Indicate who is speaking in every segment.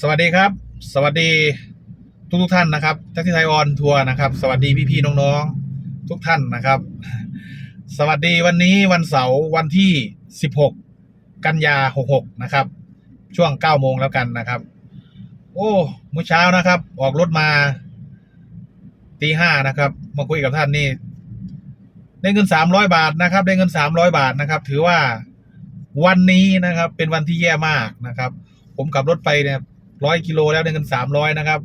Speaker 1: สวัสดีครับ สวัสดีทุกทุกท่านนะครับแท็กซี่ไทยออนทัวร์นะครับ สวัสดีพี่ๆน้องๆทุกท่านนะครับ สวัสดีวันนี้วันเสาร์วันที่ 16 กันยา 66 นะครับ ช่วง 9 โมงแล้วกันนะครับ โอ้เมื่อเช้านะครับ ออกรถมาตีห้านะครับ มาคุยกับท่านนี่ได้เงิน 300 บาทนะครับ ได้เงิน 300 บาทนะครับ ถือว่าวันนี้นะครับเป็นวันที่แย่มากนะครับ ผมขับรถไปเนี่ย ร้อยกิโลแล้วได้เงินสามร้อยนะครับ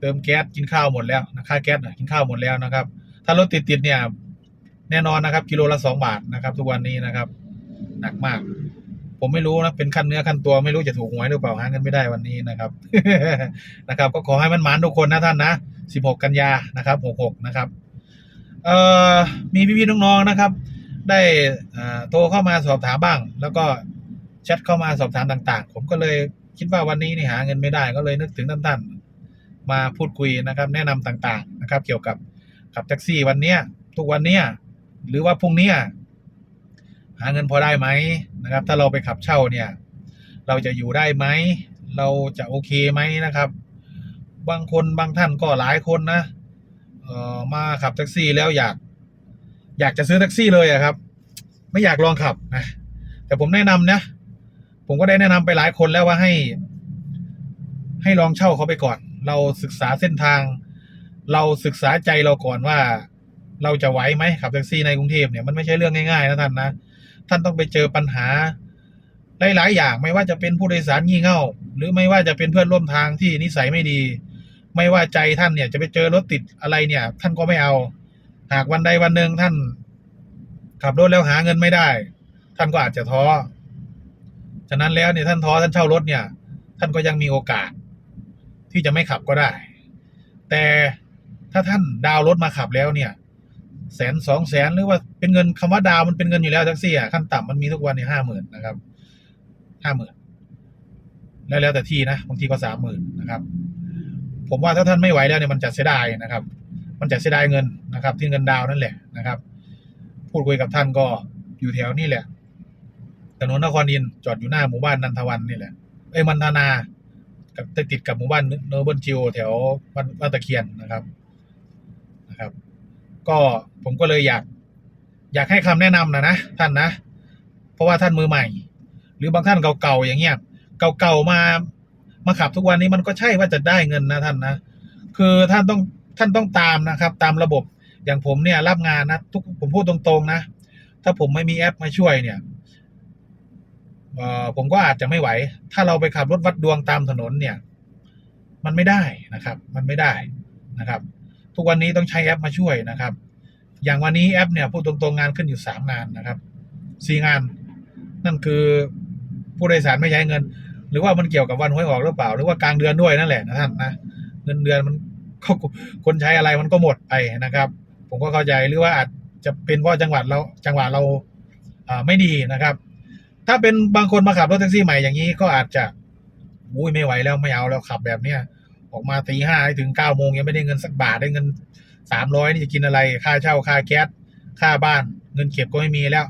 Speaker 1: เติมแก๊สกินข้าวหมดแล้วนะค่าแก๊สกินข้าวหมดแล้วนะครับ ถ้ารถติดติดเนี่ย แน่นอนนะครับ กิโลละสองบาทนะครับ ทุกวันนี้นะครับ หนักมาก ผมไม่รู้นะเป็นขั้นเนื้อขั้นตัวไม่รู้จะถูกหวยหรือเปล่าหาเงินไม่ได้วันนี้นะครับ นะครับ ก็ขอให้มันหมานทุกคนนะท่านนะสิบหกกันยานะครับหกหกนะครับ เอ่อมีพี่ๆน้องๆนะครับ ได้อ่าโทรเข้ามาสอบถามบ้าง แล้วก็แชทเข้ามาสอบถามต่าง ๆ ผมก็เลย คิดว่าวันนี้นี่หาเงินไม่ได้ก็เลยนึกถึงท่านๆมาพูดคุยนะครับ แนะนำต่างๆนะครับ เกี่ยวกับขับแท็กซี่วันเนี้ย ทุกวันเนี้ยหรือว่าพรุ่งนี้หาเงินพอได้ไหมนะครับ ถ้าเราไปขับเช่าเนี่ย เราจะอยู่ได้ไหมเราจะโอเคไหมนะครับ บางคนบางท่านก็หลายคนนะเออมาขับแท็กซี่แล้วอยาก อยากจะซื้อแท็กซี่เลยอะครับ ไม่อยากลองขับนะแต่ผมแนะนำนะ ผมก็ได้แนะนำไปหลายคนแล้วว่าให้ ให้ลองเช่าเขาไปก่อน เราศึกษาเส้นทาง เราศึกษาใจเราก่อนว่า เราจะไหวไหมขับแท็กซี่ในกรุงเทพเนี่ยมันไม่ใช่เรื่องง่ายๆนะท่านนะท่านต้องไปเจอปัญหาหลายๆอย่างไม่ว่าจะเป็นผู้โดยสารงี่เง่า หรือไม่ว่าจะเป็นเพื่อนร่วมทางที่นิสัยไม่ดี ไม่ว่าใจท่านเนี่ย จะไปเจอรถติดอะไรเนี่ย ท่านก็ไม่เอา หากวันใดวันหนึ่งท่านขับรถแล้วหาเงินไม่ได้ ท่านก็อาจจะท้อ ฉะนั้นแล้วเนี่ยท่านท้อท่านเช่ารถเนี่ย ท่านก็ยังมีโอกาส ที่จะไม่ขับก็ได้ แต่ถ้าท่านดาวรถมาขับแล้วเนี่ยแสนสองแสนหรือว่าเป็นเงินคำว่าดาวมันเป็นเงินอยู่แล้วแท็กซี่อะขั้นต่ำมันมีทุกวันเนี่ยห้าหมื่นนะครับห้าหมื่นแล้วแล้วแต่ที่นะบางทีก็สามหมื่นนะครับ ผมว่าถ้าท่านไม่ไหวแล้วเนี่ยมันจะเสียดายนะครับ มันจะเสียดายเงินนะครับ ที่เงินดาวน์นั่นแหละนะครับ พูดคุยกับท่านก็อยู่แถวนี่แหละ ถนนนครินทร์จอดอยู่หน้าหมู่บ้านนันทวันนี่แหละเอ้ยมันธนากับติดกับหมู่บ้านเนเบิลจิวแถวบ้านบ้านตะเคียนนะครับนะครับ ก็ผมก็เลยอยาก อยากให้คำแนะนำนะนะท่านนะ เพราะว่าท่านมือใหม่ หรือบางท่านเก่าๆอย่างเงี้ยเก่าๆมามาขับทุกวันนี้มันก็ใช่ว่าจะได้เงินนะท่านนะ คือท่านต้องท่านต้องตามนะครับ ตามระบบอย่างผมเนี่ยรับงานนะทุกผมพูดตรงๆนะ ถ้าผมไม่มีแอปมาช่วยเนี่ย ผมก็อาจจะไม่ไหว ถ้าเราไปขับรถวัดดวงตามถนนเนี่ย มันไม่ได้นะครับ มันไม่ได้นะครับ ทุกวันนี้ต้องใช้แอปมาช่วยนะครับ อย่างวันนี้แอปเนี่ยพูดตรงๆงานขึ้นอยู่สามงานนะครับสี่งาน นั่นคือผู้โดยสารไม่ใช้เงิน หรือว่ามันเกี่ยวกับวันหวยออกหรือเปล่า หรือว่ากลางเดือนด้วยนั่นแหละนะท่านนะเงินเดือนมันก็คนใช้อะไรมันก็หมดไปนะครับ ผมก็เข้าใจหรือว่าอาจจะเป็นเพราะจังหวัดเราจังหวัดเราไม่ดีนะครับ ถ้าเป็นบางคนมาขับรถแท็กซี่ใหม่อย่างนี้ก็อาจจะอุ้ยไม่ไหวแล้วไม่เอาแล้วขับแบบเนี้ยออกมาตีห้าถึงเก้าโมงยังไม่ได้เงินสักบาทได้เงินสามร้อยนี่จะกินอะไร ค่าเช่าค่าแก๊สค่าบ้าน เงินเก็บก็ไม่มีแล้ว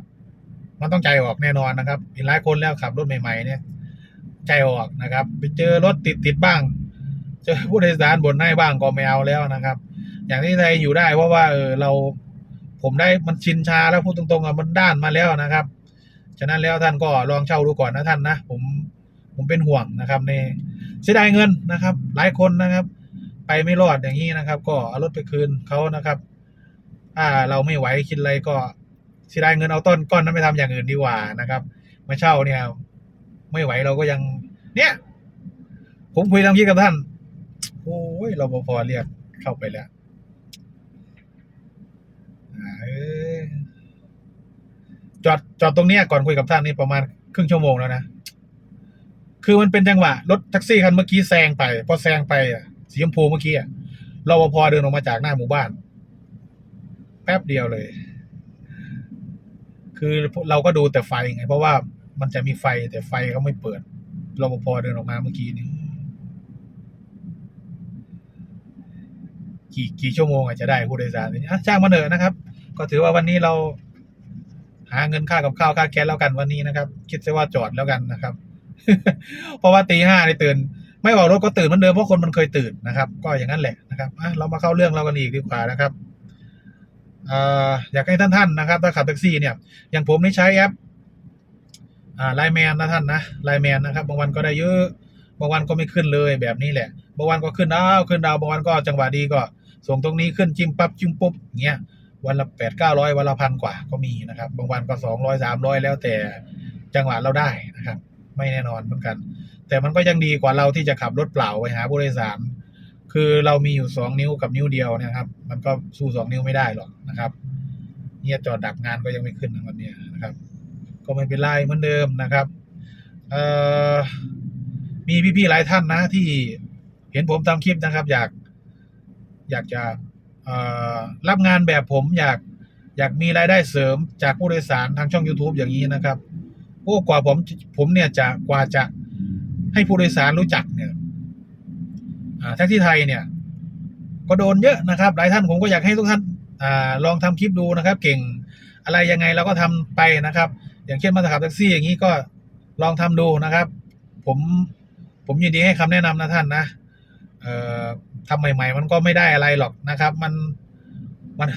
Speaker 1: มันต้องใจออกแน่นอนนะครับเห็นหลายคนแล้วขับรถใหม่ๆเนี่ย ใจออกนะครับ ไปเจอรถติดติดบ้าง เจอผู้โดยสารบ่นให้บ้างก็ไม่เอาแล้วนะครับ อย่างที่ไทยอยู่ได้เพราะว่าเออเราผมได้มันชินชาแล้วพูดตรงๆอะมันด้านมาแล้วนะครับ ฉะนั้นแล้วท่านก็ลองเช่าดูก่อนนะท่านนะผมผมเป็นห่วงนะครับในเสียดายเงินนะครับ หลายคนนะครับ ไปไม่รอดอย่างนี้นะครับ ก็เอารถไปคืนเขานะครับถ้าเราไม่ไหวคิดอะไรก็เสียดายเงินเอาต้นก้อนนั้นไปทำอย่างอื่นดีกว่านะครับมาเช่าเนี่ย ไม่ไหวเราก็ยัง เนี่ย ผมคุยทางคิดกับท่านโอ้ยเราพอเรียกเข้าไปแล้วอ่าเอ้ย จอดจอดตรงเนี้ยก่อนคุยกับท่านนี่ประมาณครึ่งชั่วโมงแล้วนะคือมันเป็นจังหวะรถแท็กซี่คันเมื่อกี้แซงไปพอแซงไปอะสีชมพูเมื่อกี้อะรปภเดินออกมาจากหน้าหมู่บ้าน แป๊บเดียวเลย คือเราก็ดูแต่ไฟไง เพราะว่ามันจะมีไฟแต่ไฟเขาไม่เปิดรปภเดินออกมาเมื่อกี้นี้กี่กี่ชั่วโมงอาจจะได้ผู้โดยสารนี่อะจ้างมาเถอะนะครับ ก็ถือว่าวันนี้เรา หาเงินค่ากับข้าวค่าแก๊สแล้วกันวันนี้นะครับ คิดซะว่าจอดแล้วกันนะครับ เพราะว่าตีห้าได้ตื่น ไม่ออกรถก็ตื่นเหมือนเดิมเพราะคนมันเคยตื่นนะครับ ก็อย่างนั้นแหละนะครับเรามาเข้าเรื่องเรากันอีกดีกว่านะครับออยากให้ท่านท่านๆนะครับถ้าขับแท็กซี่เนี่ย อย่างผมนี่ใช้แอปไลแมนนะท่านนะไลแมนนะครับ บางวันก็ได้เยอะ บางวันก็ไม่ขึ้นเลยแบบนี้แหละ บางวันก็ขึ้นดาวขึ้นดาว บางวันก็จังหวะดีก็ ส่งตรงนี้ขึ้นจิ้มปั๊บจิ้มปุ๊บเงี้ย วันละแปดเก้าร้อยวันละพันกว่าก็มีนะครับ บางวันก็สองร้อยสามร้อยแล้วแต่จังหวะเราได้นะครับ ไม่แน่นอนเหมือนกัน แต่มันก็ยังดีกว่าเราที่จะขับรถเปล่าไปหาผู้โดยสาร คือเรามีอยู่สองนิ้วกับนิ้วเดียวนะครับ มันก็สู้สองนิ้วไม่ได้หรอกนะครับ เนี่ยจอดดักงานก็ยังไม่ขึ้นนวันนี้นะครับ ก็ไม่เป็นไรเหมือนเดิมนะครับเอ่อมีพี่ๆหลายท่านนะที่เห็นผมทำคลิปนะครับ อยาก อยากจะ รับงานแบบผมอยากอยากมีรายได้เสริมจากผู้โดยสารทางช่อง YouTube อย่างนี้นะครับโอ้กว่าผมผมเนี่ยจะกว่าจะให้ผู้โดยสารรู้จักเนี่ยแท็กซี่ไทยเนี่ย ก็โดนเยอะนะครับ หลายท่านผมก็อยากให้ทุกท่านอลองทำคลิปดูนะครับ เก่งอะไรยังไงเราก็ทำไปนะครับ อย่างเช่นมาขับแท็กซี่อย่างนี้ก็ลองทำดูนะครับ ผมผมยินดีให้คำแนะนำนะท่านนะ เอ่อทำใหม่ ๆ มันก็ไม่ได้อะไรหรอกนะครับ มันมัน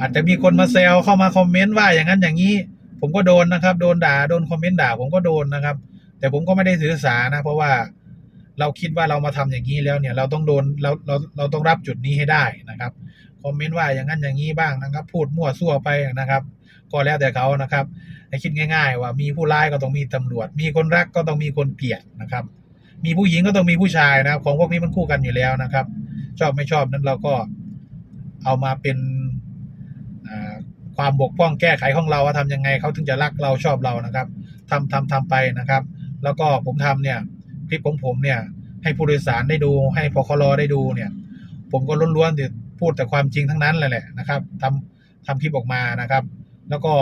Speaker 1: อาจจะมีคนมาแซวเข้ามาคอมเมนต์ว่าอย่างนั้นอย่างนี้ ผมก็โดนนะครับ โดนด่าโดนคอมเมนต์ด่า ผมก็โดนนะครับ แต่ผมก็ไม่ได้ถือสานะ เพราะว่าเราคิดว่าเรามาทำอย่างนี้แล้วเนี่ย เราต้องโดนเราเราเราต้องรับจุดนี้ให้ได้นะครับคอมเมนต์ว่าอย่างนั้นอย่างนี้บ้างนะครับ พูดมั่วซั่วไปนะครับ ก็แล้วแต่เขานะครับให้คิดง่าย ๆ ว่ามีผู้ร้ายก็ต้องมีตำรวจ มีคนรักก็ต้องมีคนเกลียดนะครับ มีผู้หญิงก็ต้องมีผู้ชายนะครับ ของพวกนี้มันคู่กันอยู่แล้วนะครับ ชอบไม่ชอบนั้นเราก็เอามาเป็นความบกพร่องแก้ไขของเราว่าทำยังไงเขาถึงจะรักเราชอบเรานะครับทำทำทำไปนะครับ แล้วก็ผมทำเนี่ยคลิปของผมเนี่ย ให้ผู้โดยสารได้ดู ให้พคลได้ดูเนี่ย ผมก็ล้วนๆแต่พูดแต่ความจริงทั้งนั้นเลยแหละนะครับทำทำคลิปออกมานะครับ แล้วก็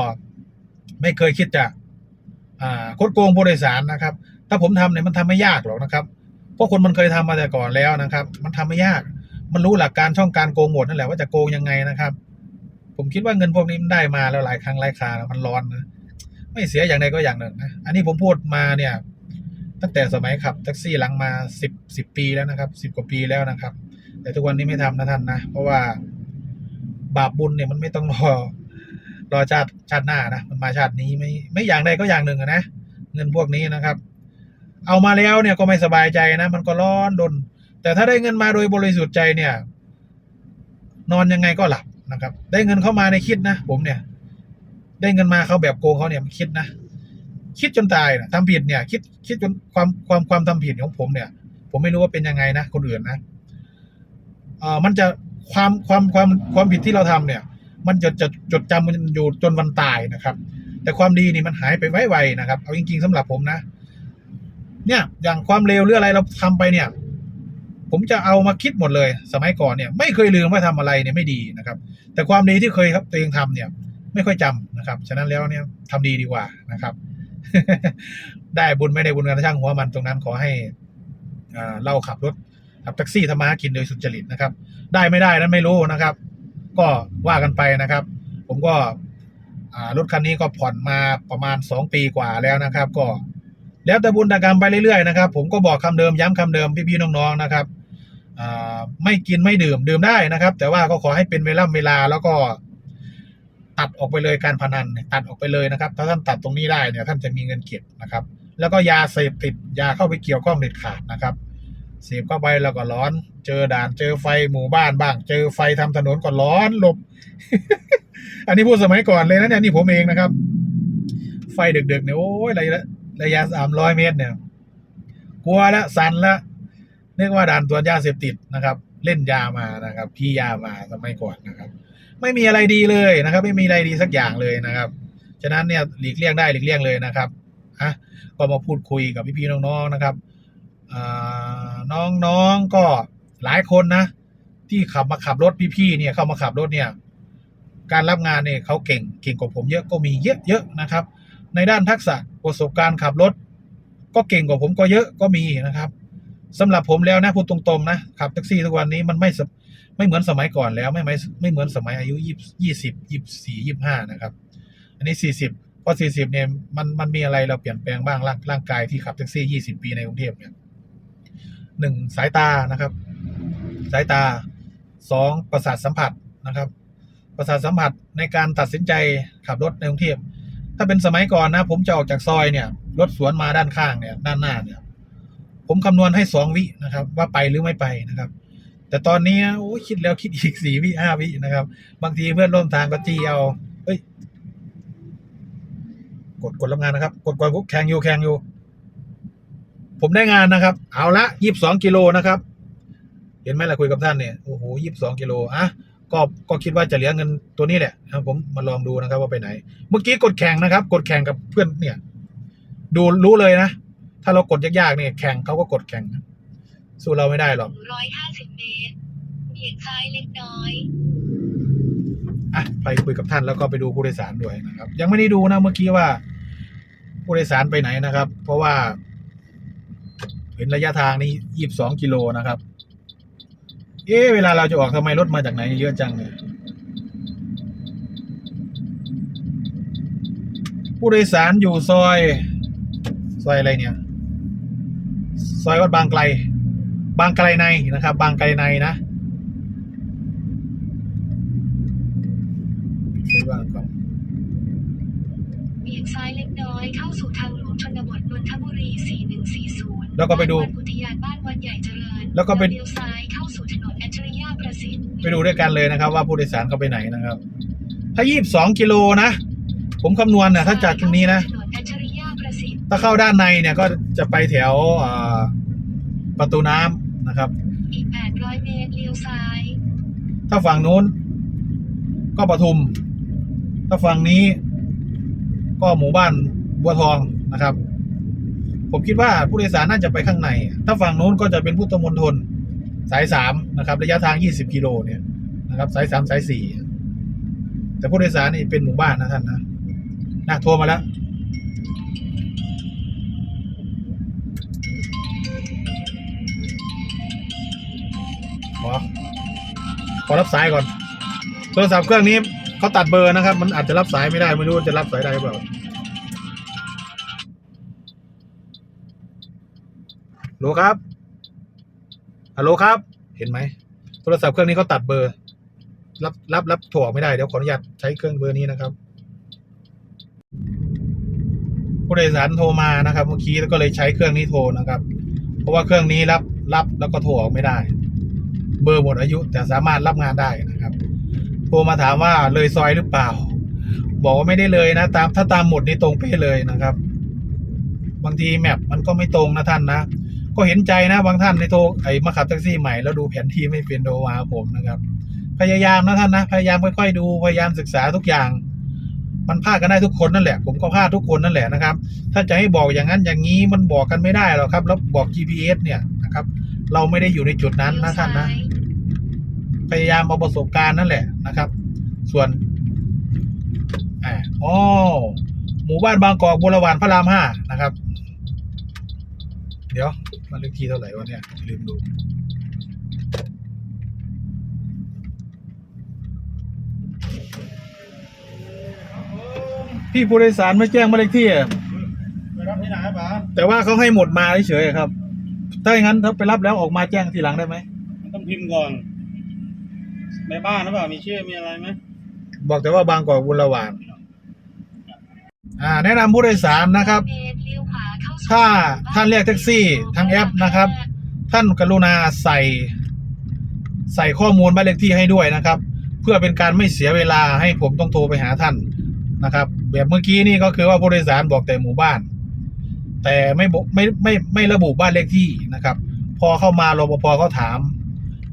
Speaker 1: ไม่เคยคิดจะอ่าคดโกงผู้โดยสารนะครับ ถ้าผมทำเนี่ยมันทำไม่ยากหรอกนะครับเพราะคนมันเคยทำมาแต่ก่อนแล้วนะครับ มันทำไม่ยาก มันรู้หลักการช่องการโกงหมดนั่นแหละว่าจะโกงยังไงนะครับ ผมคิดว่าเงินพวกนี้มันได้มาแล้วหลายครั้งหลายคราแล้วมันร้อนนะไม่เสียอย่างใดก็อย่างหนึ่งนะอันนี้ผมพูดมาเนี่ย ตั้งแต่สมัยขับแท็กซี่หลังมาสิบสิบปีแล้วนะครับสิบกว่าปีแล้วนะครับ แต่ทุกวันนี้ไม่ทำนะท่านนะเพราะว่าบาปบุญเนี่ยมันไม่ต้องรอรอชาติชาติหน้านะมันมาชาตินี้ไม่ไม่อย่างใดก็อย่างหนึ่งนะเงินพวกนี้นะครับ เอามาแล้วเนี่ยก็ไม่สบายใจนะ มันก็ร้อนดน แต่ถ้าได้เงินมาโดยบริสุทธิ์ใจเนี่ย นอนยังไงก็หลับนะครับ ได้เงินเข้ามาในคิดนะผมเนี่ย ได้เงินมาเขาแบบโกงเขาเนี่ยคิดนะคิดจนตายนะทำผิดเนี่ย คิดคิดจนความความความทำผิดของผมเนี่ย ผมไม่รู้ว่าเป็นยังไงนะคนอื่นนะเอ่อมันจะความความความความผิดที่เราทำเนี่ย มันจะจะจดจำมันอยู่จนวันตายนะครับ แต่ความดีนี่มันหายไปไวๆนะครับ เอาจริงๆสำหรับผมนะ เนี่ย อย่างความเลวหรืออะไรเราทำไปเนี่ย ผมจะเอามาคิดหมดเลย สมัยก่อนเนี่ย ไม่เคยลืมว่าทำอะไรเนี่ยไม่ดีนะครับ แต่ความดีที่เคยครับตัวเองทำเนี่ย ไม่ค่อยจำนะครับ ฉะนั้นแล้วเนี่ยทำดีดีกว่านะครับ ได้บุญไม่ได้บุญกันช่างหัวมันตรงนั้นขอให้อ่าเราขับรถขับแท็กซี่ทำมากินโดยสุจริตนะครับ ได้ไม่ได้นั้นไม่รู้นะครับ ก็ว่ากันไปนะครับ ผมก็อ่ารถคันนี้ก็ผ่อนมาประมาณสองปีกว่าแล้วนะครับ ก็ แล้วแต่บุญแต่กรรมไปเรื่อยๆนะครับ ผมก็บอกคำเดิมย้ำคำเดิมพี่ๆน้องๆนะครับไม่กินไม่ดื่มดื่มได้นะครับ แต่ว่าก็ขอให้เป็นเวลาเวลาแล้วก็ตัดออกไปเลยการพนันตัดออกไปเลยนะครับ ถ้าท่านตัดตรงนี้ได้เนี่ยท่านจะมีเงินเก็บนะครับ แล้วก็ยาเสพติดยาเข้าไปเกี่ยวข้องเด็ดขาดนะครับเสพเข้าไปแล้วก็ร้อน เจอด่านเจอไฟหมู่บ้านบ้าง เจอไฟทำถนนก็ร้อนหลบ อันนี้พูดสมัยก่อนเลยนะเนี่ยนี่ผมเองนะครับ ไฟดึกๆเนี่ยโอ้ยระยะ ระยะสามร้อยเมตรเนี่ยกลัวแล้วสั่นแล้วเรียกว่าด่านตรวจยาเสพติดนะครับ เล่นยามานะครับ พี่ยามาสมัยก่อนนะครับ ไม่มีอะไรดีเลยนะครับ ไม่มีอะไรดีสักอย่างเลยนะครับฉะนั้นเนี่ยหลีกเลี่ยงได้หลีกเลี่ยงเลยนะครับอะก็มาพูดคุยกับพี่ๆน้องๆนะครับอ่าน้องๆก็หลายคนนะ ที่ขับมาขับรถพี่ๆเนี่ยเข้ามาขับรถเนี่ย การรับงานเนี่ยเขาเก่งเก่งกว่าผมเยอะก็มีเยอะๆนะครับ ในด้านทักษะ ประสบการณ์ขับรถ ก็เก่งกว่าผมก็เยอะก็มีนะครับสำหรับผมแล้วนะพูดตรงๆนะขับแท็กซี่ทุกวันนี้มันไม่ไม่เหมือนสมัยก่อนแล้วไม่ไม่ไม่เหมือนสมัยอายุยี่ยี่สิบยี่สี่ยี่ห้านะครับ อันนี้สี่สิบพราะสี่สิบเนี่ยมันมันมีอะไรเราเปลี่ยนแปลงบ้างร่างร่างกายที่ขับแท็กซี่ยี่สิบปีในกรุงเทพเนี่ยหนึ่งสายตานะครับ สายตาสองประสาทสัมผัสนะครับ ประสาทสัมผัสในการตัดสินใจขับรถในกรุงเทพ ถ้าเป็นสมัยก่อนนะ ผมจะออกจากซอยเนี่ยรถสวนมาด้านข้างเนี่ยด้านหน้าเนี่ย ผมคำนวณให้สองวินะครับ ว่าไปหรือไม่ไปนะครับ แต่ตอนนี้โอ้คิดแล้วคิดอีกสี่วิห้าวินะครับ บางทีเพื่อนร่วมทางก็จี้เอาเฮ้ย กดกดรับงานนะครับ กดกดกดแข่งอยู่แข่งอยู่ ผมได้งานนะครับ เอาละยี่สิบสองกิโลนะครับ เห็นไหมล่ะคุยกับท่านเนี่ยโอ้โหยี่สิบสองกิโลอะ ก็ก็คิดว่าจะเหลือเงินตัวนี้แหละนะครับผมมาลองดูนะครับว่าไปไหน เมื่อกี้กดแข่งนะครับ กดแข่งกับเพื่อนเนี่ย ดูรู้เลยนะ ถ้าเรากดยากๆเนี่ยแข่งเขาก็กดแข่งนะสู้เราไม่ได้หรอก
Speaker 2: ร้อยห้าสิบเมตรเบี่ยงซ้ายเล็กน้อย
Speaker 1: อะไปคุยกับท่านแล้วก็ไปดูผู้โดยสารด้วยนะครับ ยังไม่ได้ดูนะเมื่อกี้ว่า ผู้โดยสารไปไหนนะครับ เพราะว่า เห็นระยะทางนี้ยี่สิบสองกิโลนะครับ เอ๊ะเวลาเราจะออกทำไมรถมาจากไหนเยอะจังเนี่ยผู้โดยสารอยู่ซอย ซอยอะไรเนี่ย ซอยวัดบางไกล บางไกลในนะครับ บางไกลในนะซอบางก่อน
Speaker 2: เบี่ยงซ้ายเล็กน้อยเข้าสู่ทางหลวงชนบทนนทบุรี 4140
Speaker 1: แล้วก็ไปดู
Speaker 2: บ้านวัอุทยานบ้านวัดใหญ่เจริญ
Speaker 1: แล้วก็ไป
Speaker 2: เลี้ยวซ้ายเข้าสู่ถนนอัจฉริยะประสิทธิ์
Speaker 1: ไปดูด้วยกันเลยนะครับ ว่าผู้โดยสารเขาไปไหนนะครับ ถ้า 22 กิโลนะ ผมคำนวณนะถ้าจากตรงนี้นะ
Speaker 2: ถนนอัจฉริยะประสิทธิ์
Speaker 1: ถ้าเข้าด้านในเนี่ยก็จะไปแถวอ่าประตูน้ำนะครับ
Speaker 2: อีก 800 เมตรเลี้ยวซ้าย
Speaker 1: ถ้าฝั่งนู้น ก็ปทุม ถ้าฝั่งนี้ ก็หมู่บ้านบัวทองนะครับ ผมคิดว่าผู้โดยสารน่าจะไปข้างใน ถ้าฝั่งนู้นก็จะเป็นพุทธมณฑลสายสามนะครับ ระยะทาง 20 กิโลเนี่ยนะครับ สายสามสายสี่แต่ผู้โดยสารนี่เป็นหมู่บ้านนะท่านนะน่าโทรมาแล้วขอขอรับสายก่อน โทรศัพท์เครื่องนี้ เขาตัดเบอร์นะครับ มันอาจจะรับสายไม่ได้ ไม่รู้จะรับสายได้หรือเปล่าโหลครับฮัลโหลครับ เห็นไหม โทรศัพท์เครื่องนี้เขาตัดเบอร์ รับรับรับโทรออกไม่ได้ เดี๋ยวขออนุญาตใช้เครื่องเบอร์นี้นะครับ ผู้โดยสารโทรมานะครับ เมื่อกี้แล้วก็เลยใช้เครื่องนี้โทรนะครับ เพราะว่าเครื่องนี้รับรับแล้วก็โทรออกไม่ได้ เบอร์หมดอายุแต่สามารถรับงานได้นะครับ โทรมาถามว่าเลยซอยหรือเปล่า บอกว่าไม่ได้เลยนะตามถ้าตามหมดนี่ตรงเป๊ะเลยนะครับ บางทีแมปมันก็ไม่ตรงนะท่านนะก็เห็นใจนะบางท่านในโทรไอ้มาขับแท็กซี่ใหม่แล้วดูแผนที่ไม่เป็นโดวาผมนะครับ พยายามนะท่านนะพยายามค่อยๆดูพยายามศึกษาทุกอย่าง มันพลาดกันได้ทุกคนนั่นแหละ ผมก็พลาดทุกคนนั่นแหละนะครับ ถ้าจะให้บอกอย่างนั้นอย่างนี้มันบอกกันไม่ได้หรอกครับ แล้วบอก GPS เนี่ยนะครับ เราไม่ได้อยู่ในจุดนั้นนะท่านนะ พยายามเอาประสบการณ์นั่นแหละนะครับ ส่วนอ่าอ๋อหมู่บ้านบางกอกบุรวานพระรามห้านะครับ เดี๋ยวมันเลขที่เท่าไหร่วะเนี่ยลืมดูพี่ผู้โดยสารไม่แจ้งบ้าเลขที่อะ
Speaker 3: ไปรับที่ไหนครับป๋า
Speaker 1: แต่ว่าเขาให้หมดมาเฉยๆครับ ถ้าอย่างนั้นถ้าไปรับแล้วออกมาแจ้งทีหลังได้ไหม
Speaker 3: ต้องพิมพ์ก่อน ในบ้านหรือเปล่ามีชื่อมีอะไรไหม
Speaker 1: บอกแต่ว่าบางกอกบุรวานอ่าแนะนำผู้โดยสารนะครับ
Speaker 2: เมตรเลี้ยวขวาเข้าสู่
Speaker 1: ถ้าท่านเรียกแท็กซี่ทางแอปนะครับ ท่านกรุณาใส่ ใส่ข้อมูลบ้านเลขที่ให้ด้วยนะครับ เพื่อเป็นการไม่เสียเวลาให้ผมต้องโทรไปหาท่านนะครับ แบบเมื่อกี้นี่ก็คือว่าผู้โดยสารบอกแต่หมู่บ้าน แต่ไม่บอกไม่ไม่ไม่ระบุบ้านเลขที่นะครับ พอเข้ามารปภเขาถาม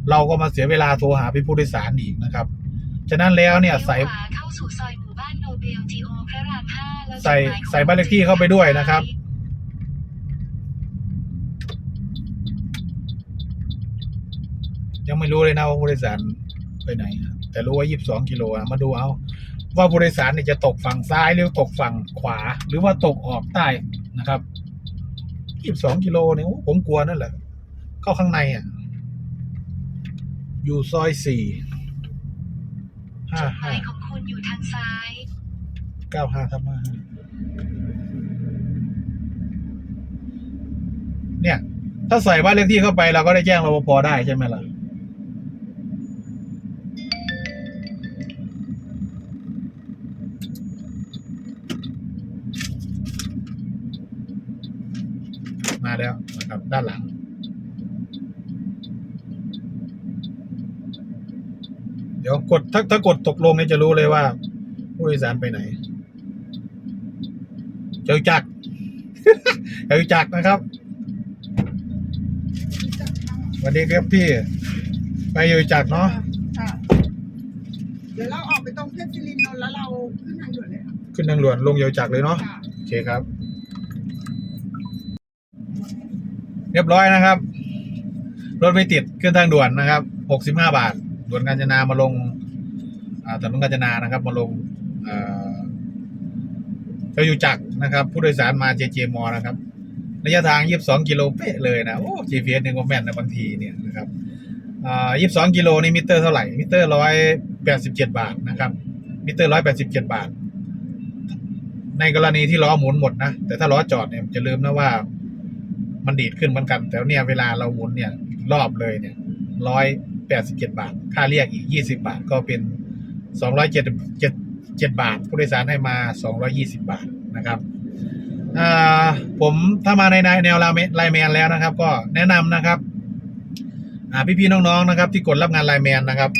Speaker 1: เราก็มาเสียเวลาโทรหาพี่ผู้โดยสารอีกนะครับ ฉะนั้นแล้วเนี่ยใส่
Speaker 2: ลี้วขวาเข้าสู่ซอยหมู่บ้านโนเบลทีโอพระรามห้าแล้ว
Speaker 1: ใส่
Speaker 2: จุดหมยของ
Speaker 1: ใส่บ้านเลขที่เข้าไปด้วยนะครับ ยังไม่รู้เลยนะว่าผู้โดยสารไปไหนนะแต่รู้ว่า22กิโลอะมาดูเอา ว่าผู้โดยสารเนี่ยจะตกฝั่งซ้ายหรือตกฝั่งขวา หรือว่าตกออกใต้นะครับ22กิโลเนี่ยโอ้ผมกลัวนั่นแหละ เข้าข้างในอะ อยู่ซอยสี่ห้า
Speaker 2: จุดห
Speaker 1: ห้า
Speaker 2: มายของคุณอยู่ทางซ้าย
Speaker 1: เก้าห้าทับห้าเนี่ย ถ้าใส่บ้านเลขที่เข้าไปเราก็ได้แจ้งรปภได้ใช่ไหมล่ะ มาแล้วนะครับ ด้านหลัง เดี๋ยว กดถ้าถ้ากดตกลงเนี่ยจะรู้เลยว่าผู้โดยสารไปไหนเจ้าจักรเจ้าจักรนะครับสวัสดีครับพี่ ไปอยู่จักรเนาะ
Speaker 4: ค่ะเดี๋ยวเราออกไปตรงเทพศิรินทร์นนท์แล้วเราขึ้นทางด่วนเลยค่ะ
Speaker 1: ขึ้นทางด่วนลงเยาวจักรเลยเนาะ
Speaker 4: ค่ะ
Speaker 1: โอเคครับ เรียบร้อยนะครับ รถไม่ติดขึ้นทางด่วนนะครับหกสิบห้าบาท ด่วนกาญจนามาลงอ่า ถนนกาญจนานะครับมาลงเจ้าอยู่จักนะครับ ผู้โดยสารมาเจเจมอนะครับ ระยะทางยี่สิบสองกิโลเป๊ะเลยนะโอ้ GPS เนี่ยก็แม่นนะบางทีเนี่ยนะครับอ่ายี่สิบสองกิโลนี่มิเตอร์เท่าไหร่ มิเตอร์ร้อยแปดสิบเจ็ดบาทนะครับ มิเตอร์ร้อยแปดสิบเจ็ดบาท ในกรณีที่ล้อหมุนหมดนะ แต่ถ้าล้อจอดเนี่ยจะลืมนะว่า มันดีดขึ้นเหมือนกัน แต่เนี่ยเวลาเราหมุนเนี่ยรอบเลยเนี่ยร้อยแปดสิบเจ็ดบาท ค่าเรียกอีกยี่สิบาทก็เป็น สองร้อยเจ็ดเจ็ดเจ็ดบาท ผู้โดยสารให้มาสองร้อยี่สิบาทนะครับผมถ้ามาในแนวไลแมนแล้วนะครับ ก็แนะนำนะครับอ่พี่น้องๆนะครับ ที่กดรับงานไลแมนนะครับ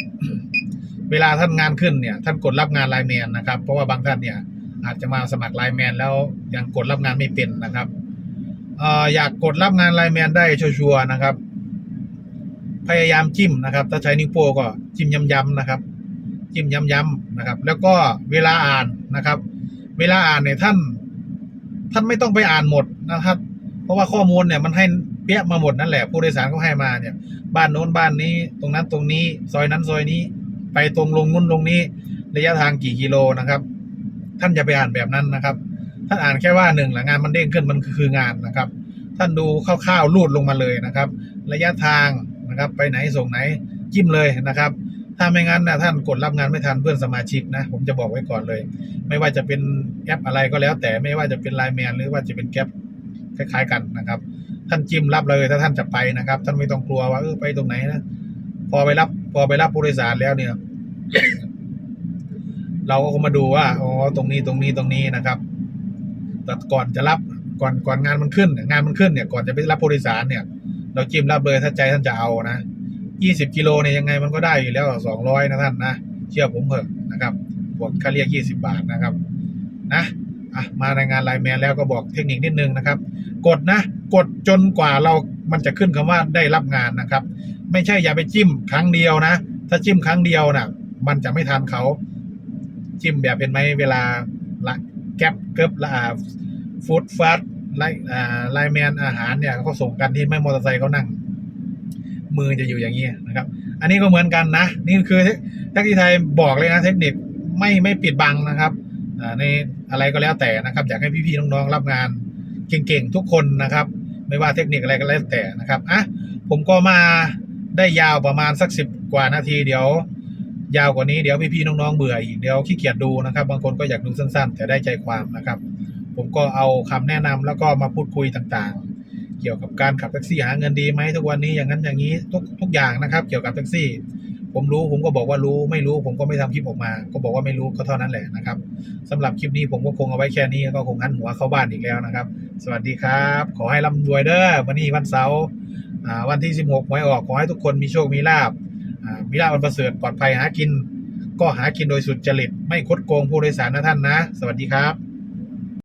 Speaker 1: เวลาท่านงานขึ้นเนี่ย ท่านกดรับงานไลแมนนะครับ เพราะว่าบางท่านเนี่ย อาจจะมาสมัครไลแมนแล้วยังกดรับงานไม่เป็นนะครับอยากกดรับงานไลแมนได้ชัวร์นะครับ พยายามจิ้มนะครับ ถ้าใช้นิ้วโป้งก็จิ้มย้ำๆนะครับ จิ้มย้ำๆนะครับ แล้วก็เวลาอ่านนะครับ เวลาอ่านเนี่ยท่าน ท่านไม่ต้องไปอ่านหมดนะครับ เพราะว่าข้อมูลเนี่ยมันให้เปี้ยมาหมดนั่นแหละ ผู้โดยสารเขาให้มาเนี่ย บ้านโน้นบ้านนี้ ตรงนั้นตรงนี้ ซอยนั้นซอยนี้ ไปตรงลงนู้นลงนี้ ระยะทางกี่กิโลนะครับ ท่านอย่าไปอ่านแบบนั้นนะครับ ท่านอ่านแค่ว่าหนึ่งหละงานมันเด้งขึ้นมันคืองานนะครับ ท่านดูคร่าวๆรูดลงมาเลยนะครับ ระยะทางนะครับ ไปไหนส่งไหนจิ้มเลยนะครับ ถ้าไม่งั้นนะท่านกดรับงานไม่ทันเพื่อนสมาชิกนะ ผมจะบอกไว้ก่อนเลย ไม่ว่าจะเป็นแอปอะไรก็แล้ว แต่ไม่ว่าจะเป็นไลน์แมนหรือว่าจะเป็นแก๊ปคล้ายๆกันนะครับ ท่านจิ้มรับเลยถ้าท่านจะไปนะครับ ท่านไม่ต้องกลัวว่าเออไปตรงไหนนะพอไปรับ พอไปรับผู้โดยสารแล้วเนี่ย เราก็คงมาดูว่าอ๋อตรงนี้ตรงนี้ตรงนี้นะครับ แต่ก่อนจะรับก่อนก่อนงานมันขึ้น งานมันขึ้นเนี่ย ก่อนจะไปรับผู้โดยสารเนี่ย เราจิ้มรับเลยถ้าใจท่านจะเอานะ ยี่สิบกิโลเนี่ยยังไงมันก็ได้อยู่แล้วสองร้อยนะท่านนะ เชื่อผมเถอะนะครับบวกค่าเรียกยี่สิบาทนะครับ นะอะมาในงานไลน์แมนแล้วก็บอกเทคนิคนิดนึงนะครับ กดนะ กดจนกว่าเรามันจะขึ้นคำว่าได้รับงานนะครับ ไม่ใช่อย่าไปจิ้มครั้งเดียวนะ ถ้าจิ้มครั้งเดียวนะ่ะ มันจะไม่ทันเขาจิ้มแบบเป็นไหมเวลาละแก๊ปเกิบละฟู้ดฟาสไลไลแมนอาหารเนี่ยเขาส่งกันที่ไม่มอเตอร์ไซค์เขานั่ง มือจะอยู่อย่างนี้นะครับ อันนี้ก็เหมือนกันนะ นี่คือเทคนิคไทยบอกเลยนะเทคนิคไม่ไม่ปิดบังนะครับอ่าในอะไรก็แล้วแต่นะครับ อยากให้พี่ๆน้องๆรับงานเก่งๆทุกคนนะครับ ไม่ว่าเทคนิคอะไรก็แล้วแต่นะครับอะผมก็มาได้ยาวประมาณสักสิบกว่านาทีเดี๋ยว ยาวกว่านี้เดี๋ยวพี่ๆน้องๆเบื่ออีกเดี๋ยวขี้เกียจดูนะครับ บางคนก็อยากดูสั้นๆ แต่ได้ใจความนะครับ ผมก็เอาคำแนะนำแล้วก็มาพูดคุยต่างๆ เกี่ยวกับการขับแท็กซี่หาเงินดีไหมทุกวันนี้อย่างนั้นอย่างนี้ทุกทุกอย่างนะครับ เกี่ยวกับแท็กซี่ ผมรู้ผมก็บอกว่ารู้ไม่รู้ผมก็ไม่ทำคลิปออกมา ก็บอกว่าไม่รู้ก็เท่านั้นแหละนะครับสำหรับคลิปนี้ผมก็คงเอาไว้แค่นี้ก็คงหันหัวเข้าบ้านอีกแล้วนะครับ สวัสดีครับ ขอให้ร่ำรวยเด้อวันนี้วันเสาร์วันที่ 16หวยออกขอให้ทุกคนมีโชคมีลาบมีลาบอันประเสริฐปลอดภัยหากิน ก็หากินโดยสุดจริตไม่คดโกงผู้โดยสารนะท่านนะ สวัสดีครับ